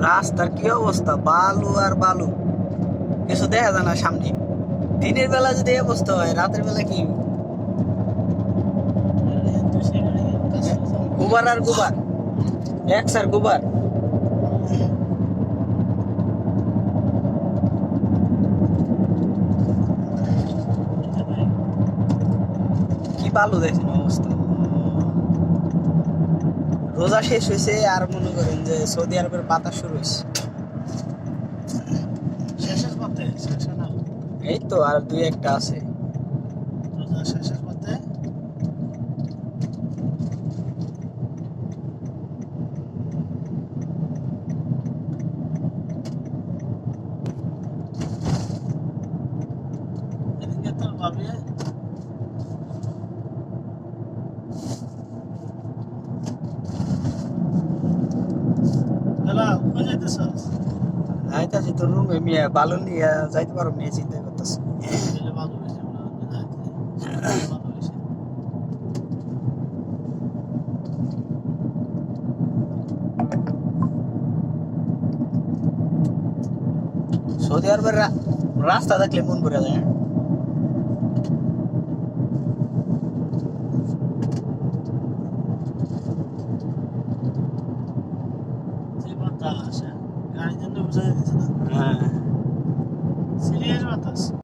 রাস্তার কি অবস্থা? বালু আর বালু। কিছু দেখা যায় না সামনে। দিনের বেলা যদি অবস্থা হয়, রাতের বেলা কি? গোবার আর গোবার। এক স্যার গোবার। কি বালু দেখছেন অবস্থা? রোজা শেষ হয়েছে আর মনে করেন যে সৌদি আরবের বাতাস শুরু হয়েছে। এই তো আর দুই একটা আছে। রোজা যাইতাছি তোর রুমে মিয়া বালু নিয়ে যাইতে পারো নিয়ে চিন্তা করতেছি। হয়েছে সৌদি আরবের রাস্তা দেখলে মন ভরে যায় হ্যাঁ? batata, yani no Brasil. É. Se liga de.